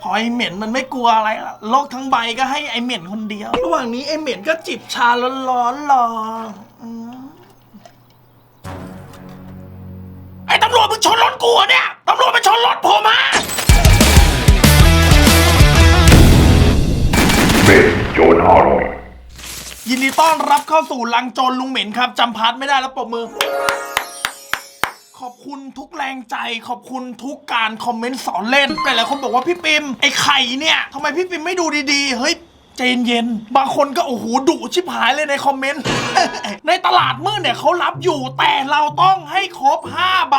พอไอเหม็นมันไม่กลัวอะไรละโลกทั้งใบก็ให้ไอเหม็นคนเดียว ระหว่างนี้ไอเหม็นก็จิบชาร้อนๆรออืมไอตำรวจมึงชนรถกูเหรอเนี่ย ตำรวจมันชนรถผมมาเป็นโจรอร่อยยินดีต้อนรับเข้าสู่ลังโจรลุงเหม็นครับจำพาร์ทไม่ได้แล้วปรบมือ ขอบคุณทุกแรงใจ ขอบคุณทุกการคอมเมนต์สอนเล่นหลายๆคนบอกว่าพี่ปิมไอ้ไข่เนี่ยทำไมพี่ปิมไม่ดูดีๆ เฮ้ยใจเย็นๆบางคนก็โอ้โหดุชิบหายเลยในคอมเมนต์ ในตลาดมืดเนี่ยเขารับอยู่ แต่เราต้องให้ครบ 5 ใบ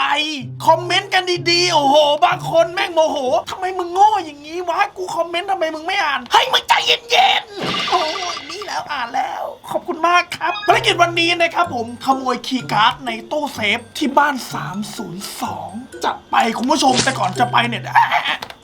คอมเมนต์กันดีๆ โอ้โห บางคนแม่งโมโหทำไมมึงโง่อย่างนี้วะ กูคอมเมนต์ทำไมมึงไม่อ่าน ให้มึงใจเย็นๆ คุณมากครับภารกิจวันนี้นะครับผมขโมยคีย์การ์ดในตู้เซฟที่บ้าน 302 จะไปคุณผู้ชมแต่ก่อนจะไปเนี่ย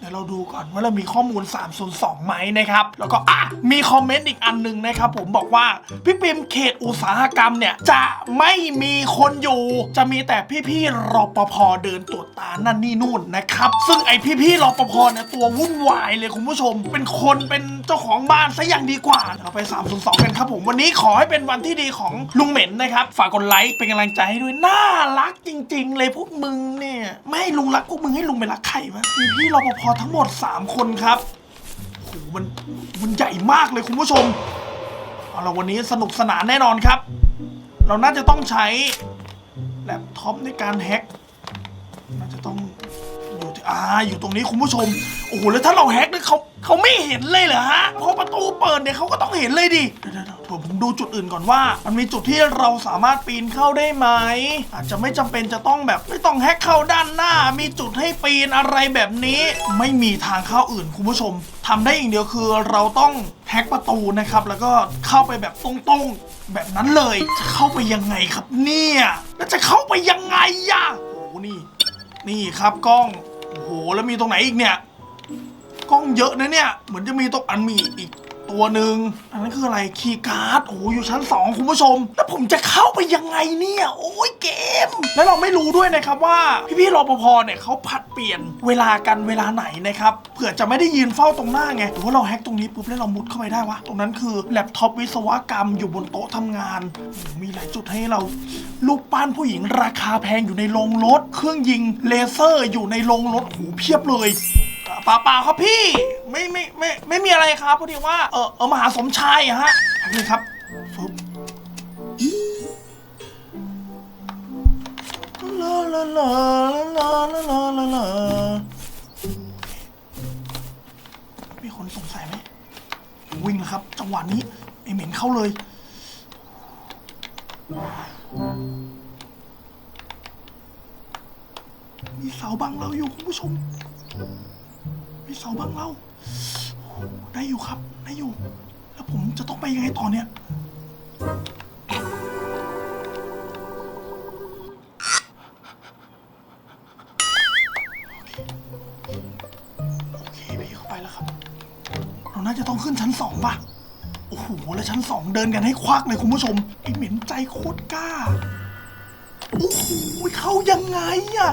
ดี๋ยวเราดูก่อนว่าเรามีข้อมูล 302ไหมนะครับ แล้วก็อะมีคอมเมนต์อีกอันหนึ่งนะครับ ผมบอกว่าพี่ปิมเขตอุตสาหกรรมเนี่ย จะไม่มีคนอยู่ จะมีแต่พี่ๆรปภเดินตรวจตานั่นนี่นู่นนะครับ ซึ่งไอพี่ๆรปภเนี่ยตัววุ่นวายเลยคุณผู้ชม เป็นคนเป็นเจ้าของบ้านซะอย่างดีกว่า เราไป 302 กันครับผมวันนี้ขอให้เป็นวันที่ดีของลุงเหม็นนะครับฝากกดไลค์เป็นกำลังใจให้ด้วยน่ารักจริง ๆ เลยพวกมึงเนี่ยไม่ลุงรักพวกมึงให้ลุงไปรักใครวะมีพี่รปภทั้งหมด 3 คนครับโหมันมันใหญ่มากเลยคุณผู้ชม เอาละวันนี้สนุกสนานแน่นอนครับ เราน่าจะต้องใช้แล็ปท็อปในการแฮ็กน่าจะต้อง อยู่าอยู่ตรงนี้คุณผู้ชม โอ้โหแล้วถ้าเราแฮกเนี่ยเขาเขาไม่เห็นเลยเหรอฮะพอประตูเปิดเนี่ยเขาก็ต้องเห็นเลยดิเดี๋ยวผมดูจุดอื่นก่อนว่า มันมีจุดที่เราสามารถปีนเข้าได้ไหมอาจจะไม่จำเป็นจะต้องแบบไม่ต้องแฮกเข้าด้านหน้า มีจุดให้ปีนอะไรแบบนี้ ไม่มีทางเข้าอื่นคุณผู้ชมทำได้อย่างเดียวคือเราต้องแฮกประตูนะครับ แล้วก็เข้าไปแบบตรงๆแบบนั้นเลยจะเข้าไปยังไงครับเนี่ยแล้วจะเข้าไปยังไงอะโอ้โหนี่ นี่ครับกล้อง โอ้โห แล้วมีตรงไหนอีกเนี่ย กล้องเยอะนะเนี่ย เหมือนจะมีตรงอันมีอีก ตัวหนึ่งอันนั้นคืออะไรคีย์การ์ดโอ้โหอยู่ชั้น 2 คุณผู้ชม แล้วผมจะเข้าไปยังไงเนี่ย โอ้ยเกม แล้วเราไม่รู้ด้วยนะครับว่า พี่ๆรปภเนี่ยเขาผัดเปลี่ยนเวลากันเวลาไหนนะครับเผื่อจะไม่ได้ยืนเฝ้าตรงหน้าไงหรือว่าเราแฮ็กตรงนี้ปุ๊บแล้วเรามุดเข้าไปได้วะตรงนั้นคือแล็ปท็อปวิศวกรรมอยู่บนโต๊ะทำงานโอ้โหมีหลายจุดให้เรา ลูกปั้นผู้หญิงราคาแพงอยู่ในโรงรถ เครื่องยิงเลเซอร์อยู่ในโรงรถโอ้โหเพียบเลย เปล่าเปล่าครับพี่ ไม่ไม่ไม่ไม่มีอะไรครับพอดีว่าเออเออมหาสมชายอะฮะนี่ครับฟึบลาลาลาลาลาลาลาลามีคนสงสัยไหมวิ่งแล้วครับ จังหวะนี้ไอเหม็นเข้าเลยมีเสาบังเราอยู่คุณผู้ชม มีเสาบังเราโอ้ได้อยู่ครับ ได้อยู่ แล้วผมจะต้องไปยังไงต่อเนี่ย โอเคพี่เข้าไปแล้วครับ เราน่าจะต้องขึ้นชั้นสองป่ะ โอ้โห แล้วชั้นสองเดินกันให้ควักเลยคุณผู้ชมไอเหม็นใจโคตรกล้า โอ้โห เข้ายังไงอะ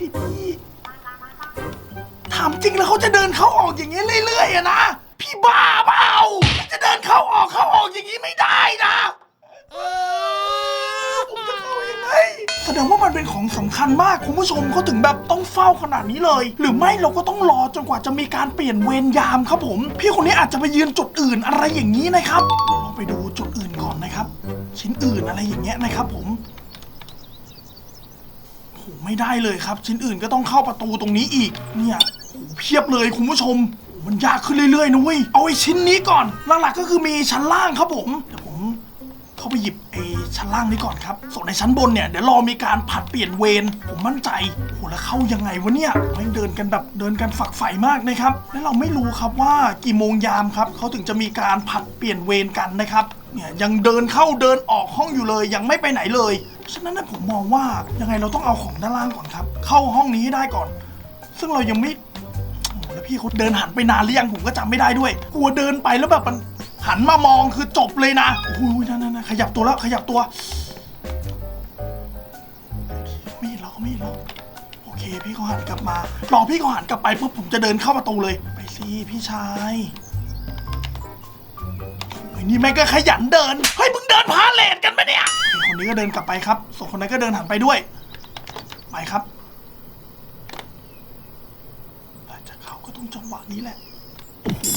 ดิพี่ถามจริงแล้วเขาจะเดินเข้าออกอย่างนี้เรื่อยๆอะนะ พี่บ้าเปล่าจะเดินเข้าออกเข้าออกอย่างนี้ไม่ได้นะเออผมจะเข้ายังไงแสดงว่ามันเป็นของสำคัญมากคุณผู้ชมเขาถึงแบบต้องเฝ้าขนาดนี้เลย หรือไม่เราก็ต้องรอจนกว่าจะมีการเปลี่ยนเวรยามครับผม พี่คนนี้อาจจะไปยืนจุดอื่นอะไรอย่างนี้นะครับเราลองไปดูจุดอื่นก่อนนะครับ ชิ้นอื่นอะไรอย่างเงี้ยนะครับผม ไม่ได้เลยครับ ชิ้นอื่นก็ต้องเข้าประตูตรงนี้อีก เนี่ยโอ้โหเพียบเลยคุณผู้ชมโอ้โหมันยากขึ้นเรื่อยๆนะเว้ยเอาไอ้ชิ้นนี้ก่อน หลักๆก็คือมีชั้นล่างครับผมเดี๋ยวผม เข้าไปหยิบไอ้ชั้นล่างนี้ก่อนครับ ส่วนในชั้นบนเนี่ย เดี๋ยวรอมีการผัดเปลี่ยนเวรผมมั่นใจโอ้โหแล้วเข้ายังไงวะเนี่ยแม่งเดินกันแบบเดินกันฝักใฝ่มากนะครับ แล้วเราไม่รู้ครับว่ากี่โมงยามครับเขาถึงจะมีการผัดเปลี่ยนเวรกันนะครับ เนี่ยยังเดินเข้าเดินออกห้องอยู่เลยยังไม่ไปไหนเลย ฉะนั้นนะผมมองว่ายังไงเราต้องเอาของด้านล่างก่อนครับ เข้าห้องนี้ให้ได้ก่อน ซึ่งเรายังไม่โอ้โหแล้วพี่เขาเดินหันไปนานหรือยังผมก็จำไม่ได้ด้วย กลัวเดินไปแล้วแบบมันหันมามองคือจบเลยนะโอ้ยนั่นนั่นนั่นขยับตัวแล้วขยับตัว ไม่เห็นเราไม่เห็นเราโอเค พี่เขาหันกลับมารอพี่เขาหันกลับไปปุ๊บผมจะเดินเข้าประตูเลย ไปสิพี่ชาย เฮ้ยนี่แม่งก็ขยันเดิน เฮ้ยมึงเดินพาเลทกันไหมเนี่ยคนนี้ก็เดินกลับไปครับ ส่วนคนนั้นก็เดินหันไปด้วย ไปครับแต่จะเข้าก็ต้องจังหวะนี้แหละ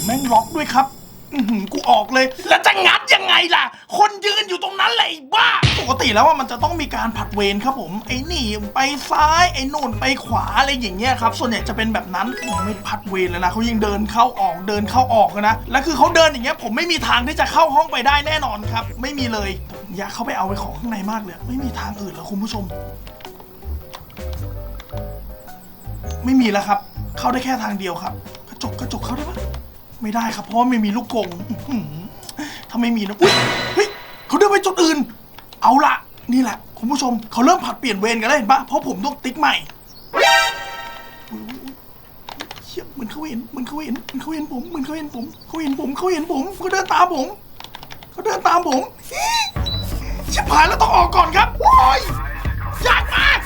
แม่งล็อกด้วยครับ อือหือกูออกเลย แล้วจะงัดยังไงล่ะ คนยืนอยู่ตรงนั้นแหละไอ้บ้า ปกติแล้วว่ามันจะต้องมีการผัดเวรครับผม ไอ้นี่ไปซ้ายไอ้นู่นไปขวาอะไรอย่างเงี้ยครับ ส่วนใหญ่จะเป็นแบบนั้นยังไม่ผัดเวรเลยนะเขายังเดินเข้าออกเดินเข้าออกเลยนะ แล้วคือเขาเดินอย่างเงี้ยผมไม่มีทางที่จะเข้าห้องไปได้แน่นอนครับ ไม่มีเลยผมอยากเข้าไปเอาไปของข้างในมากเลย ไม่มีทางอื่นแล้วคุณผู้ชม ไม่มีแล้วครับ เข้าได้แค่ทางเดียวครับ กระจกกระจกเข้าได้ปะ ไม่ได้ครับ เพราะว่าไม่มีลูกกงถ้าไม่มีนะเฮ้ยเขาเดินไปจุดอื่น เอาละนี่แหละ คุณผู้ชมเขาเริ่มผัดเปลี่ยนเวรกันแล้วเห็นปะเพราะผมต้องติ๊กใหม่เชี่ยเหมือนเขาเห็นเหมือนเขาเห็นเหมือนเขาเห็นผมเหมือนเขาเห็นผมเขาเห็นผมเขาเห็นผมเขาเดินตามผมเขาเดินตามผมอี้ชิบหายแล้วต้องออกก่อนครับโอ้ยยากมาก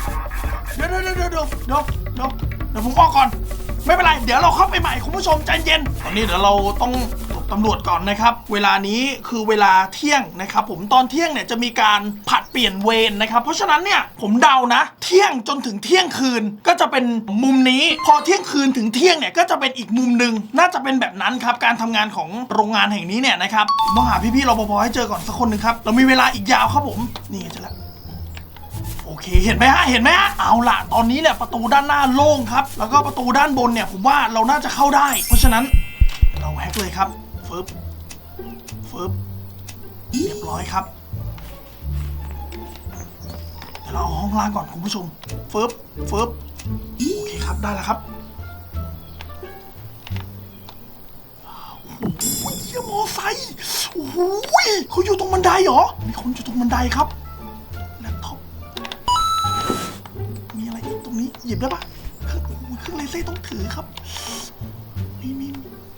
เดี๋ยวเดี๋ยวเดี๋ยวเดี๋ยวเดี๋ยวเดี๋ยวเดี๋ยวผมออกก่อน ไม่เป็นไร เดี๋ยวเราเข้าไปใหม่คุณผู้ชมใจเย็น ตอนนี้เดี๋ยวเราต้องตบตำรวจก่อนนะครับ เวลานี้คือเวลาเที่ยงนะครับ ผมตอนเที่ยงเนี่ยจะมีการผัดเปลี่ยนเวรนะครับ เพราะฉะนั้นเนี่ยผมเดานะ เที่ยงจนถึงเที่ยงคืนก็จะเป็นมุมนี้ พอเที่ยงคืนถึงเที่ยงเนี่ยก็จะเป็นอีกมุมหนึ่งน่าจะเป็นแบบนั้นครับ การทำงานของโรงงานแห่งนี้เนี่ยนะครับมต้องหาพี่ๆรปภให้เจอก่อนสักคนหนึ่งครับ เรามีเวลาอีกยาวครับผม นี่จอแล้ว เคเห็นไหมฮะเห็นไหมฮะเอาล่ะตอนนี้เนี่ยประตูด้านหน้าโล่งครับ แล้วก็ประตูด้านบนเนี่ยผมว่าเราน่าจะเข้าได้ เพราะฉะนั้นเราแฮกเลยครับฟึบฟึบเรียบร้อยครับเดี๋ยวเราเอาห้องล่างก่อนคุณผู้ชมฟึบฟึบโอเคครับได้แล้วครับโอ้ยเหี้ยมอไซค์โอ้โหยเขาอยู่ตรงบันไดเหรอมีคนอยู่ตรงบันไดครับ หยิบได้ปะเครื่องโอ้โหเครื่องเลเซอร์ต้องถือครับ มีมี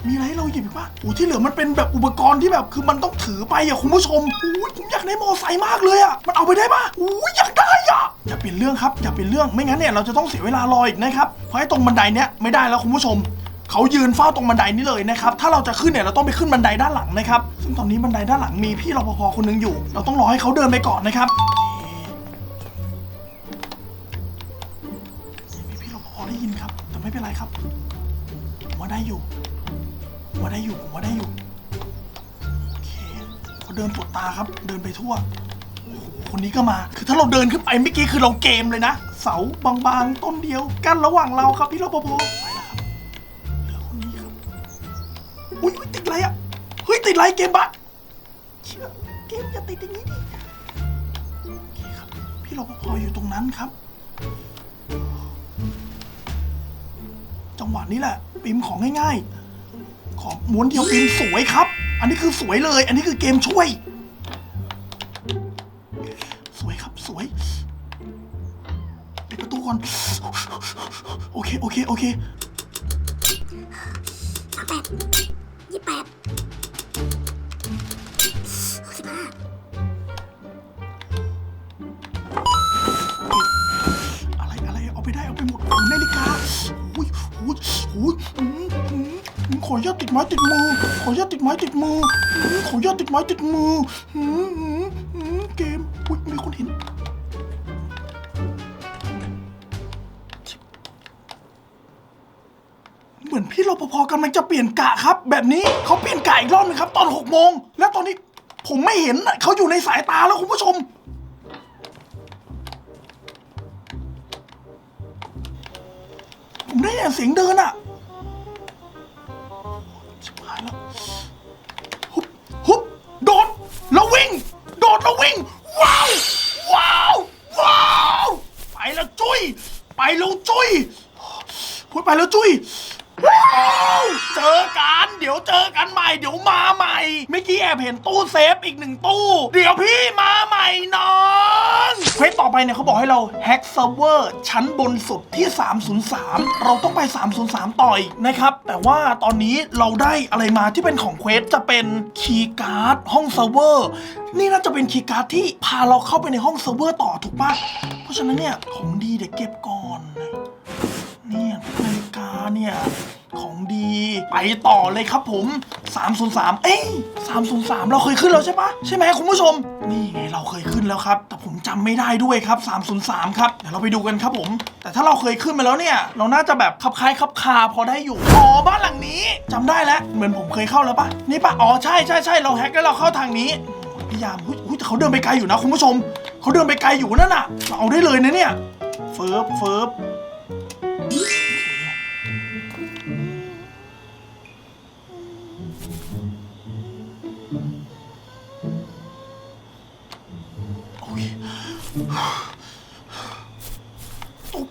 มีอะไรให้เราหยิบอีกปะโอ้ที่เหลือมันเป็นแบบอุปกรณ์ที่แบบคือมันต้องถือไปอะคุณผู้ชมโอ้ยผมอยากได้มอไซค์มากเลยอะมันเอาไปได้ปะโอ้ยอยากได้อะอย่าเปลี่ยนเรื่องครับอย่าเปลี่ยนเรื่องไม่งั้นเนี่ยเราจะต้องเสียเวลารออีกนะครับเพราะไอ้ตรงบันไดเนี้ยไม่ได้แล้วคุณผู้ชมเขายืนเฝ้าตรงบันไดนี้เลยนะครับ ถ้าเราจะขึ้นเนี่ยเราต้องไปขึ้นบันไดด้านหลังนะครับ ซึ่งตอนนี้บันไดด้านหลังมีพี่รปภคนหนึงอยู่ เราต้องรอให้เขาเดินไปก่อนนะครับ ครับ เดินไปทั่วโอ้โหคนนี้ก็มา คือถ้าเราเดินขึ้นไปเมื่อกี้คือเราเกมเลยนะ เสาบางๆต้นเดียว กั้นระหว่างเราครับพี่รปภไปแล้วครับเหลือคนนี้ครับอุ้ยติดอะไรอะเฮ้ยติดอะไรเกมบั๊กเชื่อเกมอย่าติดอย่างนี้ดิโอเคครับพี่รปภอยู่ตรงนั้นครับ จังหวะนี้แหละปิมของง่ายๆ ของม้วนเดียวปิมสวยครับ อันนี้คือสวยเลย อันนี้คือเกมช่วย สวยครับสวยปิดประตูก่อน โอเค โอเค โอเคสามแปดยี่แปดหกสิบห้าอะไร อะไร เอาไปได้ เอาไปหมดนาฬิกาอุ้ยอุ้ยอุ้ยอืมอืมอืมขออนุญาตติดไม้ติดมือ ขออนุญาตติดไม้ติดมือ ขออนุญาตติดไม้ติดมืออืมอืมอืมเกมอุ้ยมีคนเห็น มือนพี่รปภกำลังจะเปลี่ยนกะครับ แบบนี้เขาเปลี่ยนกะอีกรอบนึงครับ ตอนหกโมงแล้วตอนนี้ผมไม่เห็นน่ะเขาอยู่ในสายตาแล้วคุณผู้ชม ผมได้ยินเสียงเดินอะชิบหายแล้วฮุบฮุบโดดแล้ววิ่ง โดดแล้ววิ่ง ว้าว ว้าว ว้าว ไปแล้วจุ้ย ไปแล้วจุ้ยพูดไปแล้วจุ้ยว้าว เจอกัน เดี๋ยวเจอกันใหม่ เดี๋ยวมาใหม่ เมื่อกี้แอบเห็นตู้เซฟอีกหนึ่งตู้ เดี๋ยวพี่มาใหม่น้องเควสต่อไปเนี่ยเขาบอกให้เราแฮ็กเซิร์ฟเวอร์ชั้นบนสุดที่ 303 เราต้องไป 303 ต่ออีกนะครับ แต่ว่าตอนนี้เราได้อะไรมาที่เป็นของเควสจะเป็นคีย์การ์ดห้องเซิร์ฟเวอร์ นี่น่าจะเป็นคีย์การ์ดที่พาเราเข้าไปในห้องเซิร์ฟเวอร์ต่อถูกปะเพราะฉะนั้นเนี่ยของดีเดี๋ยวเก็บก่อน เนี่ย เนี่ย ของดีไปต่อเลยครับผม 303 เอ้ย303 เราเคยขึ้นแล้วใช่ปะใช่ไหมคุณผู้ชม นี่ไงเราเคยขึ้นแล้วครับ แต่ผมจำไม่ได้ด้วยครับ 303 ครับ เดี๋ยวเราไปดูกันครับผม แต่ถ้าเราเคยขึ้นมาแล้วเนี่ย เราน่าจะแบบคับคล้ายคับคาพอได้อยู่อ๋อบ้านหลังนี้จำได้แล้ว เหมือนผมเคยเข้าแล้วปะนี่ปะอ๋อใช่ใช่ใช่เราแฮกแล้วเราเข้าทางนี้พยายามหุ้ยหุ้ยแต่เขาเดินไปไกลอยู่นะคุณผู้ชม เขาเดินไปไกลอยู่นั่นน่ะ เราเอาได้เลยนะเนี่ย เฟิร์บเฟิร์บ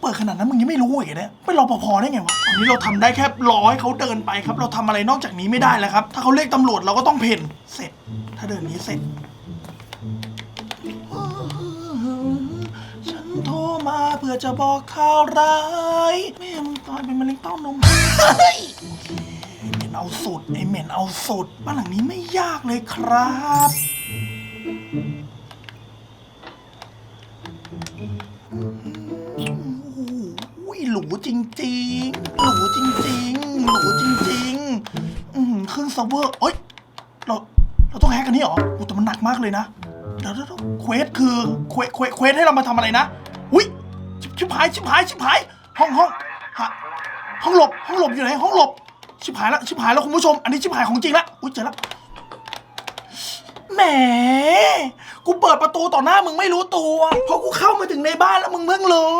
ปิดขนาดนั้นมึงยังไม่รู้อีกเนี่ยเป็นรปภได้ไงวะอันนี้เราทำได้แค่รอให้เขาเดินไปครับ เราทำอะไรนอกจากนี้ไม่ได้แล้วครับ ถ้าเขาเรียกตำรวจเราก็ต้องเพ่นเสร็จ ถ้าเดินนี้เสร็จ ฉันโทรมาเพื่อจะบอกข่าวร้ายแม่มึงตายเป็นมะเร็งเต้านมเฮ้ยโอเคไอ้เหม็นเอาสุดไอ้เหม็นเอาสุดบ้านหลังนี้ไม่ยากเลยครับอ้ยหรู จริงๆหรูจริงๆหรูจริงๆ อืมเครื่งเซิร์ฟเวอร์เอ้ย เรา เราต้องแฮกกันนี่เหรอโอ้แต่มันหนักมากเลยนะเดี๋ยวเดี๋ยวเดี๋ยวเควสคือ เควสเควสเควสให้เรามาทำอะไรนะ อุ้ยชิบชิบหาย ชิบหาย ชิบหาย ห้องห้องฮะห้องหลบ ห้องหลบอยู่ไหน ห้องหลบ ชิบหายแล้วชิบหายแล้วคุณผู้ชม อันนี้ชิบหายของจริงละ อุ้ยเจอแล้วแหม กูเปิดประตูต่อหน้ามึงไม่รู้ตัว เพราะกูเข้ามาถึงในบ้านแล้วมึงเพิ่งรู้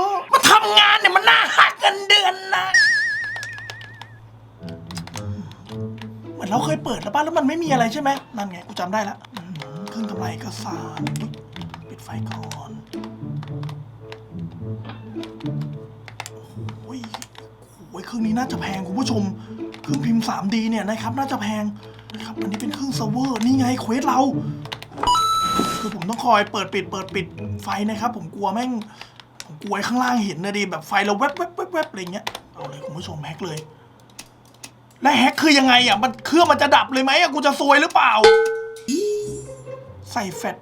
ำงานเนี่ยมันน่าหักเงินเดือนนะ เหมือนเราเคยเปิดแล้วป้าแล้วมันไม่มีอะไรใช่ไหมนั่นไงกูจำได้ละอืมเครื่องทำลายเอกสารอุ๊ยปิดไฟก่อนโอ้ยโอ้ยเครื่องนี้น่าจะแพงคุณผู้ชม เครื่องพิมพ์ 3D เนี่ยนะครับ น่าจะแพงนะครับอันนี้เป็นเครื่องเซิร์ฟเวอร์นี่ไงเควสเรา คือผมต้องคอยเปิดปิดเปิดปิดไฟนะครับ ผมกลัวแม่ง กลัวข้างล่างเห็นนะดิแบบไฟเราแวบแวบแวบแวบอะไรเงี้ยเอาเลยคุณผู้ชมแฮกเลย และแฮกคือยังไงอะมันเครื่องมันจะดับเลยไหมอะกูจะซวยหรือเปล่า ใส่แฟลช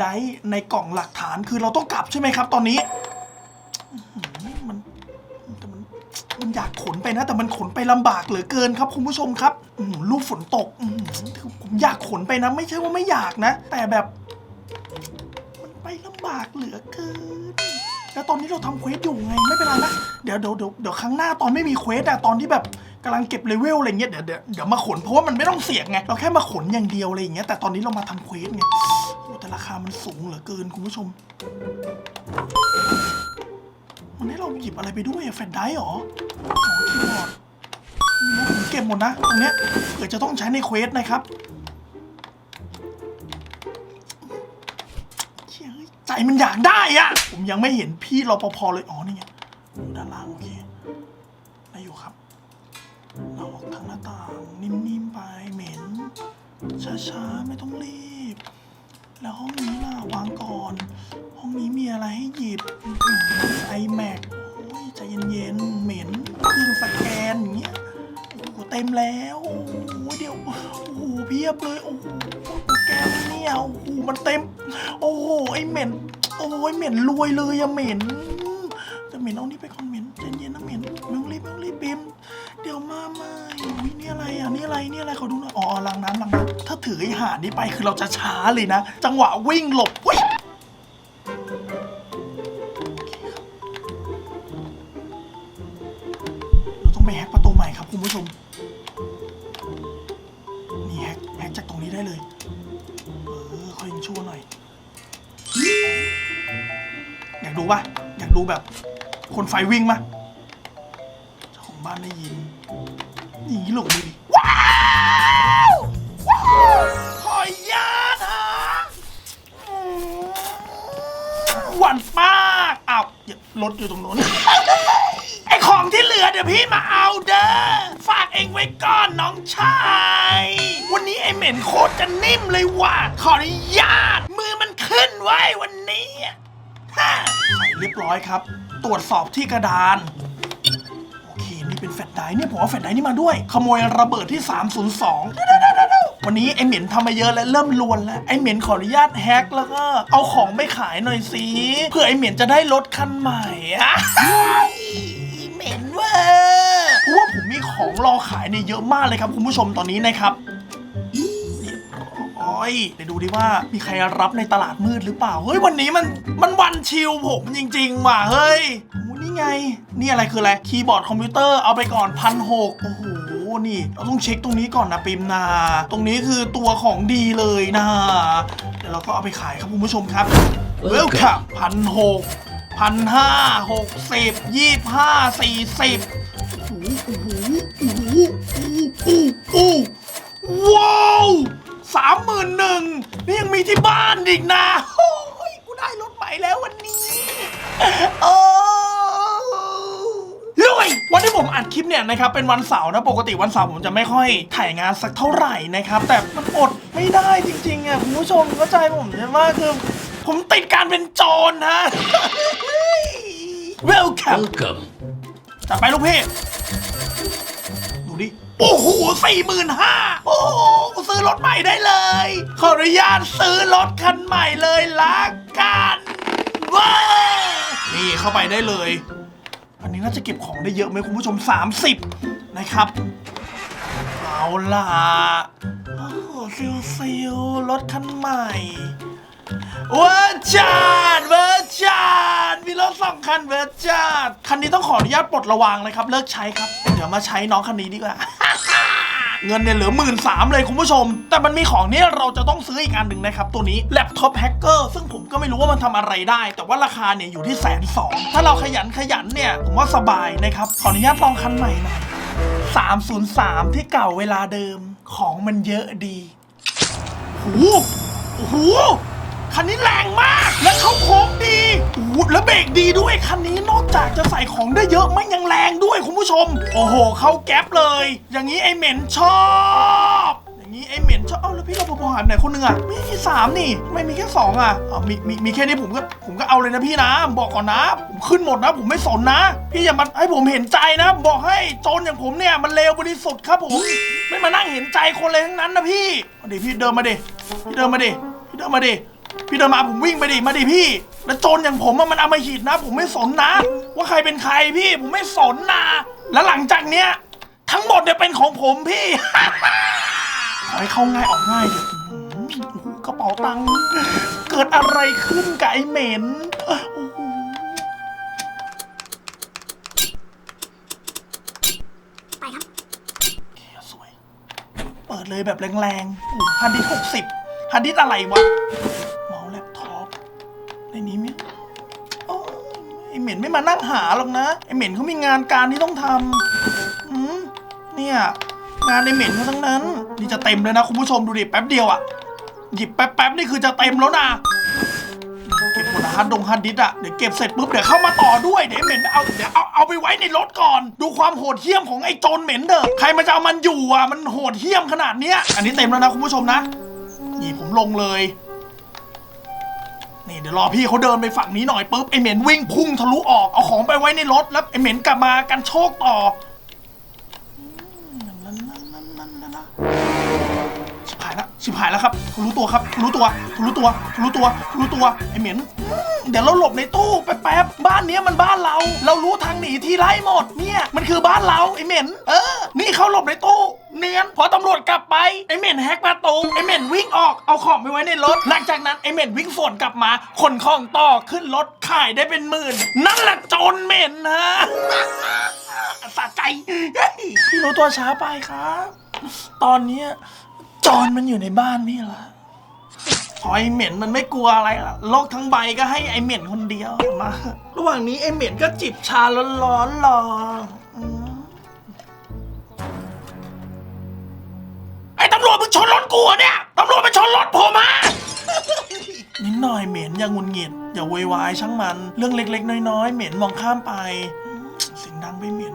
ไดในกล่องหลักฐานคือเราต้องกลับใช่ไหมครับ ตอนนี้มันแต่มันมันอยากขนไปนะ แต่มันขนไปลำบากเหลือเกินครับ คุณผู้ชมครับลูกฝนตกอผมอยากขนไปนะ ไม่ใช่ว่าไม่อยากนะ แต่แบบ มันไปลำบากเหลือเกิน แล้วตอนนี้เราทำเควสอยู่ไงไม่เป็นไรนะเดี๋ยวเดี๋ยวเดี๋ยวเดี๋ยวครั้งหน้าตอนไม่มีเควสอะตอนที่แบบกำลังเก็บเลเวลอะไรเงี้ยเดี๋ยวเดี๋ยวเดี๋ยวมาขนเพราะว่ามันไม่ต้องเสี่ยงไงเราแค่มาขนอย่างเดียวอะไรอย่างเงี้ยแต่ตอนนี้เรามาทำเควสไงโอ้แต่ราคามันสูงเหลือเกินคุณผู้ชมมันให้เราหยิบอะไรไปด้วยแฟลชไดรฟ์เหรออ๋อคีย์บอร์ดผมเก็บหมดนะตรงเนี้ยเผื่อจะต้องใช้ในเควสนะครับ ใจมันอยากได้อะผมยังไม่เห็นพี่รปภเลยอ๋อนี่ไงอยู่ด้านล่างโอเคได้อยู่ครับ เราออกทางหน้าต่างนิ่มๆไปเหม็น ช้าๆไม่ต้องรีบ แล้วห้องนี้ล่ะวางก่อน ห้องนี้มีอะไรให้หยิบไอแม็กโอ้ยใจเย็นๆเหม็นเครื่องสแกนอย่างเงี้ยโอ้โหเต็มแล้วโอ้โหเดี๋ยวโอ้โหเพียบเลยโอ้โหแก เนี่ยโอ้โหมันเต็ม โอ้โหไอเหม็นโอ้ยเหม็นรวยเลยอะเหม็นแต่เหม็นเอานี่ไปคอนเมนต์เย็นๆนะเหม็นมึงรีบมึงรีบบีมเดี๋ยวมาใหม่อุ้ยนี่อะไรอะนี่อะไรนี่อะไรเขาดูหน่อยอ๋อลังน้ำลังน้ำถ้าถือไอ้หานี้ไปคือเราจะช้าเลยนะ จังหวะวิ่งหลบ คนไฟวิ่งปะเจ้าของบ้านได้ยินนี่หลงดูดิว้าวว้าวขออนุญาตฮะอืมหวานมากอ้าวอย่ารถอยู่ตรงโน้น ไอของที่เหลือเดี๋ยวพี่มาเอาเด้อ ฝากเองไว้ก่อนน้องชาย วันนี้ไอเหม็นโคตรจะนิ่มเลยว่ะ ขออนุญาต มือมันขึ้นไว้วันนี้อะฮะรียบร้อยครับ ตรวจสอบที่กระดาน โอเค นี่เป็นแฟลชไดรฟ์เนี่ยผมเอาแฟลชไดรฟ์นี่มาด้วย ขโมยระเบิดที่ 302เดี๋ยวๆๆๆวันนี้ไอเหม็นทำมาเยอะแล้วเริ่มลวนแล้วไอเหม็นขออนุญาตแฮกแล้วก็เอาของไปขายหน่อยสิเพื่อไอเหม็นจะได้รถคันใหม่อะเหม็นเว้ย เพราะว่าผมมีของรอขายเนี่ยเยอะมากเลยครับคุณผู้ชมตอนนี้นะครับโอ้ยเดี๋ยวดูดิว่ามีใครรับในตลาดมืดหรือเปล่า เฮ้ยวันนี้มันมันวันชิลผมจริงๆว่ะเฮ้ยโอ้นี่ไง นี่อะไรคืออะไร คีย์บอร์ดคอมพิวเตอร์เอาไปก่อนพันหกโอ้โห นี่ เราต้องเช็คตรงนี้ก่อนนะปิมนา ตรงนี้คือตัวของดีเลยนะเดี๋ยวเราก็เอาไปขายครับคุณผู้ชมครับเวลคัมพันหกพันห้าหกสิบยี่ห้าสี่สิบโอ้โหโอ้โหโอ้โหโอ้โหโอ้โหว้าว สามหมื่นหนึ่งนี่ยังมีที่บ้านอีกนะโอ้ยกูได้รถใหม่แล้ววันนี้โอ้ลุยวันที่ผมอัดคลิปเนี่ยนะครับเป็นวันเสาร์นะปกติวันเสาร์ผมจะไม่ค่อยถ่ายงานสักเท่าไหร่นะครับ แต่มันอดไม่ได้จริงๆอะคุณผู้ชมเข้าใจผมใช่ไหมคือผมติดการเป็นโจรนะ Welcome Welcome. จัดไปลูกพี่ดูดิ โอ้โหสี่หมื่นห้าโอ้โหซื้อรถใหม่ได้เลย ขออนุญาตซื้อรถคันใหม่เลยละกันว้านี่เข้าไปได้เลย อันนี้น่าจะเก็บของได้เยอะไหมคุณผู้ชม 30 นะครับ เอาล่ะโอ้โหซิลซิลรถคันใหม่ เวอร์จัดเวอร์จัดมีรถสองคันเวอร์จัดคันนี้ต้องขออนุญาตปลดระวางเลยครับ เลิกใช้ครับ เดี๋ยวมาใช้น้องคันนี้ดีกว่า เงินเนี่ยเหลือหมื่นสามเลยคุณผู้ชม แต่มันมีของเนี่ยเราจะต้องซื้ออีกอันหนึ่งนะครับ ตัวนี้แล็ปท็อปแฮกเกอร์ซึ่งผมก็ไม่รู้ว่ามันทำอะไรได้ แต่ว่าราคาเนี่ยอยู่ที่แสนสองถ้าเราขยันขยันเนี่ยผมว่าสบายนะครับขออนุญาตลองคันใหม่หน่อย303 ที่เก่าเวลาเดิมของมันเยอะดีโอ้โหโอ้โห คันนี้แรงมาก และเข้าโค้งดีโอ้แล้วเบรกดีด้วยคันนี้นอกจากจะใส่ของได้เยอะไม่ยังแรงด้วยคุณผู้ชม โอ้โห เข้าแก๊ปเลย อย่างนี้ไอเหม็นชอบอย่างนี้ไอเหม็นชอบเอ้าแล้วพี่รปภหายไหนคนหนึ่งอะมีแค่สามนี่ทำไม่มีแค่สองอะอ๋อมีมีมีแค่นี้ผมก็ผมก็เอาเลยนะพี่นะบอกก่อนนะ ผมขึ้นหมดนะ ผมไม่สนนะ พี่อย่ามาให้ผมเห็นใจนะ บอกให้โจรอย่างผมเนี่ยมันเลวบริสุทธิ์ครับผม ไม่มานั่งเห็นใจคนเลยทั้งนั้นนะพี่มาดิพี่เดินมาดิพี่เดินมาดิพี่เดินมาดิ พี่เดินมาผมวิ่งไปดิ มาดิพี่ แล้วโจรอย่างผมอะมันเอามาหิดนะ ผมไม่สนนะ ว่าใครเป็นใครพี่ ผมไม่สนนะ แล้วหลังจากเนี้ย ทั้งหมดเนี่ยเป็นของผมพี่ ขอให้เข้าง่ายออกง่ายเถอะอื้อหือโอ้โหกระเป๋าตังค์เกิดอะไรขึ้นกับไอ้เหม็นโอ้โหไปครับโอเคสวย เปิดเลยแบบแรงๆอู้ฮันดิสหกสิบฮันดิสอะไรวะ มานั่งหาหรอกนะไอเหม็นเขามีงานการที่ต้องทำอืมเนี่ยงานในเหม็นเขาทั้งนั้น นี่จะเต็มเลยนะคุณผู้ชมดูดิแป๊บเดียวอะหยิบแป๊บๆนี่คือจะเต็มแล้วนะเก็บหมดนะฮัดดงฮัดดิสอะเดี๋ยวเก็บเสร็จปุ๊บเดี๋ยวเข้ามาต่อด้วยเดี๋ยวเหม็นเอาเดี๋ยวเอาเอาไปไว้ในรถก่อน ดูความโหดเหี้ยมของไอ้โจรเหม็นเด้อใครมันจะเอามันอยู่อะมันโหดเหี้ยมขนาดเนี้ยอันนี้เต็มแล้วนะคุณผู้ชมนะนี่ผมลงเลย นี่เดี๋ยวรอพี่เขาเดินไปฝั่งนี้หน่อยปุ๊บไอเหม็นวิ่งพุ่งทะลุออกเอาของไปไว้ในรถแล้วไอเหม็นกลับมากันโชคต่อ บหายแล้วครับทะลุตัวครับทะลุตัวทะลุตัวทะลุตัวทะลุตัวไอเหม็นเดี๋ยวเราหลบในตู้แป๊บๆบ้านเนี้ยมันบ้านเรา เรารู้ทางหนีที่ไล่หมดเนี่ยมันคือบ้านเราไอเหม็นเออ นี่เขาหลบในตู้เนียนพอตำรวจกลับไปไอเหม็นแฮกประตูไอเหม็นวิ่งออกเอาของไปไว้ในรถ หลังจากนั้นไอเหม็นวิ่งสวนกลับมาขนของต่อขึ้นรถขายได้เป็นหมื่น นั่นแหละโจรเหม็นนะสะใจพี่รู้ตัวช้าไปครับ ตอนนี้ ยโจรมันอยู่ในบ้านพี่ละพอไอเหม็นมันไม่กลัวอะไรละโลกทั้งใบก็ให้ไอเหม็นคนเดียวมา ระหว่างนี้ไอเหม็นก็จิบชาร้อนๆรออืมไอตำรวจมึงชนรถกูเหรอเนี่ย ตำรวจมาชนรถผมมานิดหน่อยเหม็นอย่างงุนงิด อย่าโวยวายช่างมัน เรื่องเล็กๆ น้อยๆ เหม็นมองข้ามไปอืมเสียงดังไปเหม็น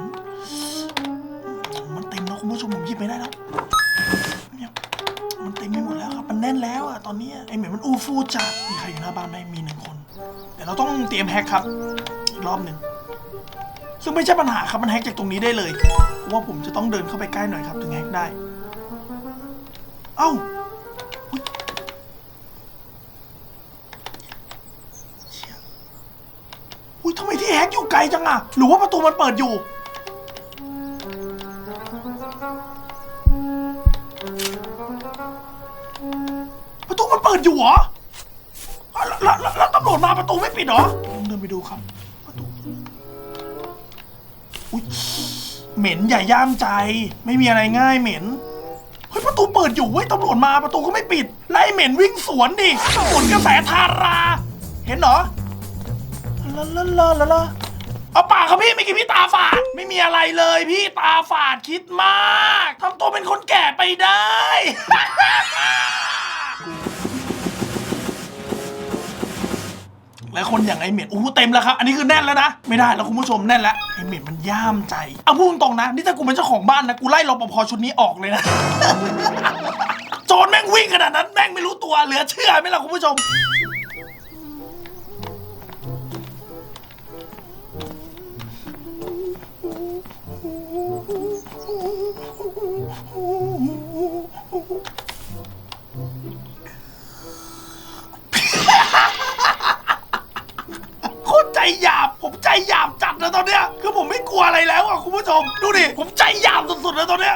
มันเต็มแล้วคุณผู้ชมผมหยิบไม่ได้แล้ว มันเต็มไปหมดแล้วครับ มันแน่นแล้วอะตอนนี้ไอ้เหม็นมันอู้ฟู่จัดมีใครอยู่หน้าบ้านไหมมีหนึ่งคนเดี๋ยวเราต้องเตรียมแฮกครับอีกรอบหนึ่งซึ่งไม่ใช่ปัญหาครับมันแฮกจากตรงนี้ได้เลยเพราะว่าผมจะต้องเดินเข้าไปใกล้หน่อยครับ ถึงแฮกได้ เอ้าอุ้ยทำไมที่แฮกอยู่ไกลจังอะหรือว่าประตูมันเปิดอยู่ เปิดอยู่เหรอแล้วแล้วแล้วตำรวจมาประตูไม่ปิดเหรอลองเดินไปดูครับ ประตู อุ้ยเหม็นอย่าย่ามใจ ไม่มีอะไรง่ายเหม็น เฮ้ยประตูเปิดอยู่เว้ยตำรวจมาประตูก็ไม่ปิด ไล่เหม็นวิ่งสวนดิสวนกระแสทารา เห็นเหรอลาลาลาลาลาเอาปากครับพี่ไม่กินพี่ตาฝาด ไม่มีอะไรเลยพี่ตาฝาดคิดมากทำตัวเป็นคนแก่ไปได้ และคนอย่างไอเหม็นโอ้โหเต็มแล้วครับ อันนี้คือแน่นแล้วนะ ไม่ได้แล้วคุณผู้ชมแน่นแล้วไอเหม็นมันย่ามใจ เอาพูดตรงๆนะ นี่ถ้ากูเป็นเจ้าของบ้านนะ กูไล่รปภชุดนี้ออกเลยนะ โจรแม่งวิ่งขนาดนั้นแม่งไม่รู้ตัวเหลือเชื่อไหมล่ะคุณผู้ชม ใจหยาบจัดนะตอนเนี้ยคือผมไม่กลัวอะไรแล้วอะคุณผู้ชม ดูดิ ผมใจหยาบสุดๆเลยตอนเนี้ย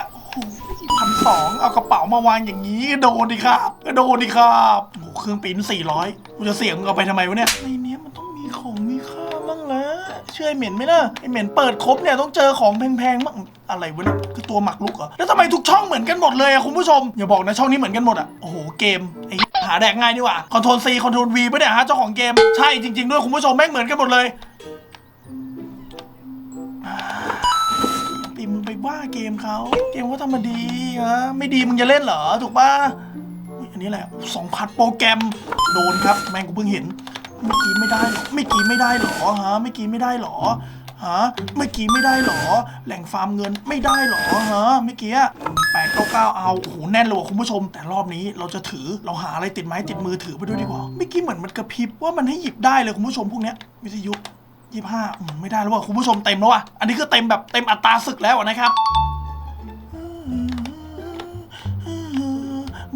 พันสองเอากระเป๋ามาวางอย่างนี้โดนดิครับก็โดนดิครับโอ้โหเครื่องปิ้นสี่ร้อยกูจะเสี่ยงมึงเอาไปทำไมวะเนี่ยในเนี้ยมันต้องมีของมีค่าบ้างละเชื่อไอเหม็นไหมล่ะไอเหม็นเปิดครบเนี่ยต้องเจอของแพงๆบ้างอะไรวะเนี่ยคือตัวหมักลุกเหรอแล้วทำไมทุกช่องเหมือนกันหมดเลยอะคุณผู้ชมอย่าบอกนะช่องนี้เหมือนกันหมดอะโอ้โหเกมไอหาแดกง่ายนี่หว่าคอนโทรลซีคอนโทรลวีปะเนี่ยฮะเจ้าของเกมใช่จริง ๆ ด้วยคุณผู้ชมแม่งเหมือนกันหมดเลย ว่าเกมเขาเกมเขาทำมาดีฮะไม่ดีมึงจะเล่นเหรอถูกป่ะอันนี้แหละสองพันโปรแกรมโดนครับ แมงกูเพิ่งเห็นไม่กี้ไม่ได้หรอไม่กี้ไม่ได้หรอฮะไม่กี้ไม่ได้หรอฮะเมื่อกี้ไม่ได้หรอ แหล่งฟาร์มเงินไม่ได้หรอฮะเมื่อกี้แปดเก้าเก้าเอาโอ้โหแน่นเลยว่ะคุณผู้ชม แต่รอบนี้เราจะถือเราหาอะไรติดไม้ติดมือถือไปด้วยดีกว่าเมื่อกี้เหมือนมันกระพริบว่ามันให้หยิบได้เลยคุณผู้ชมพวกเนี้ยวิทยุ ยี่ห้าไม่ได้แล้วว่ะคุณผู้ชมเต็มแล้วว่ะอันนี้คือเต็มแบบเต็มอัตราศึกแล้วนะครับ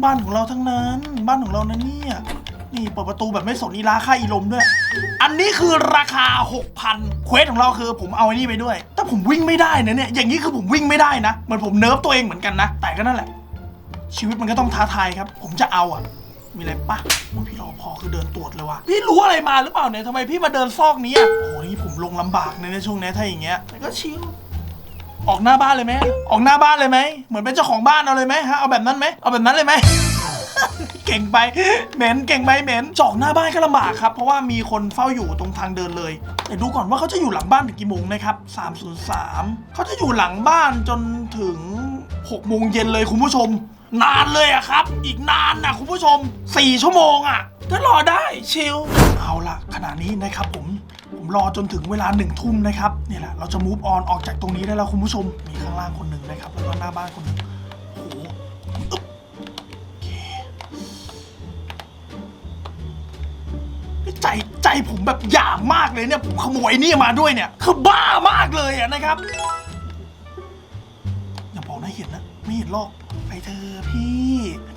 บ้านของเราทั้งนั้น บ้านของเรานะเนี่ยนี่เปิดประตูแบบไม่สนอีราค่าอีลมด้วย อันนี้คือราคา 6,000เควสของเราคือผมเอาไอ้นี่ไปด้วย แต่ผมวิ่งไม่ได้นะเนี่ย อย่างนี้คือผมวิ่งไม่ได้นะ เหมือนผมเนิร์ฟตัวเองเหมือนกันนะ แต่ก็นั่นแหละ ชีวิตมันก็ต้องท้าทายครับ ผมจะเอาอะ มีอะไรปะโอ้ยพี่รอพอคือเดินตรวจเลยว่ะ พี่รู้อะไรมาหรือเปล่าเนี่ยทำไมพี่มาเดินซอกนี้อะโอ้ยผมลงลำบากในในช่วงนี้ถ้าอย่างเงี้ยแต่ก็ชิลออกหน้าบ้านเลยไหมออกหน้าบ้านเลยไหมเหมือนเป็นเจ้าของบ้านเอาเลยไหมฮะเอาแบบนั้นไหมเอาแบบนั้นเลยไหม เก่งไปเหม็นเก่งไปเหม็นจอกหน้าบ้านก็ลำบากครับ เพราะว่ามีคนเฝ้าอยู่ตรงทางเดินเลยแต่ดูก่อนว่าเขาจะอยู่หลังบ้านถึงกี่โมงนะครับ 303 เขาจะอยู่หลังบ้านจนถึง 6 โมงเย็นเลยคุณผู้ชม นานเลยอะครับ อีกนานนะคุณผู้ชม 4 ชั่วโมงอะก็รอได้ชิลเอาละขณะนี้นะครับผมผมรอจนถึงเวลาหนึ่งทุ่มนะครับเนี่ยแหละเราจะ move on ออกจากตรงนี้ได้แล้วคุณผู้ชม มีข้างล่างคนหนึ่งนะครับ แล้วก็หน้าบ้านคนหนึ่งโอ้โหอึ๊บโอเคใจใจผมแบบหยาบมากเลยเนี่ย ผมขโมยนี่มาด้วยเนี่ยคือบ้ามากเลยอะนะครับ อย่าบอกนะเห็นนะ ไม่เห็นหรอก เธอพี่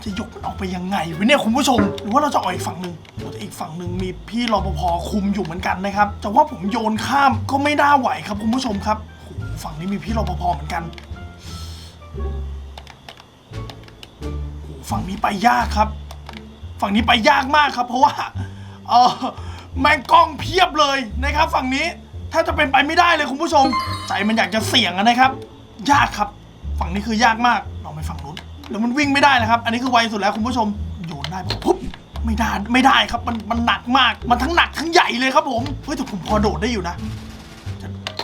จะยกมันออกไปยังไงวะเนี่ยคุณผู้ชม หรือว่าเราจะออกอีกฝั่งหนึ่งแต่อีกฝั่งหนึ่งมีพี่รปภคุมอยู่เหมือนกันนะครับแต่ว่าผมโยนข้ามก็ไม่น่าไหวครับคุณผู้ชมครับโอ้โหฝั่งนี้มีพี่รปภเหมือนกันโอ้โหฝั่งนี้ไปยากครับ ฝั่งนี้ไปยากมากครับ เพราะว่าเออแมงกล้องเพียบเลยนะครับ ฝั่งนี้ถ้าจะเป็นไปไม่ได้เลยคุณผู้ชม ใจมันอยากจะเสี่ยงนะครับ ยากครับ ฝั่งนี้คือยากมากลองไปฝั่งนู้น แล้วมันวิ่งไม่ได้นะครับ อันนี้คือไวสุดแล้วคุณผู้ชมโยนได้ปุ๊บไม่ได้ไม่ได้ครับมันมันหนักมากมันทั้งหนักทั้งใหญ่เลยครับผมเฮ้ยแต่ผมพอโดดได้อยู่นะ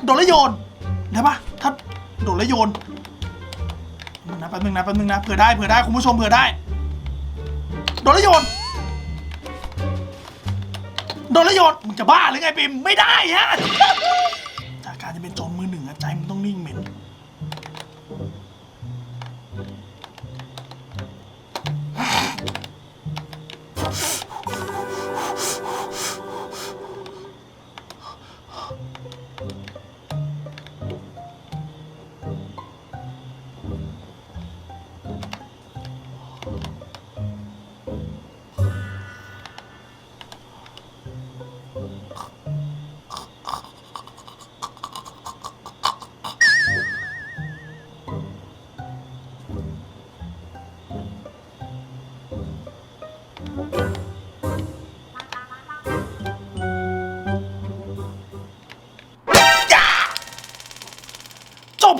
โดดแล้วโยนได้ปะถ้าโดดแล้วโยนแป๊บนึงนะแป๊บนึงนะแป๊บนึงนะเผื่อได้เผื่อได้คุณผู้ชมเผื่อได้ โดนแล้วโยนโดนแล้วโยนมึงจะบ้าหรือไงปิมไม่ได้ฮะ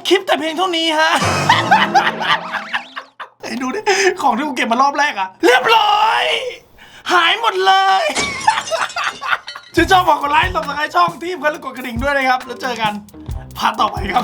คลิปแต่เพียงเท่านี้ฮะ ไอ้ดูดิ ของที่กูเก็บมารอบแรกอะเรียบร้อย หายหมดเลย ชื่นชอบบอกกดไลค์สับสไครต์ช่องทีมเพื่อนและกดกระดิ่งด้วยนะครับ แล้วเจอกันพาร์ทต่อไปครับ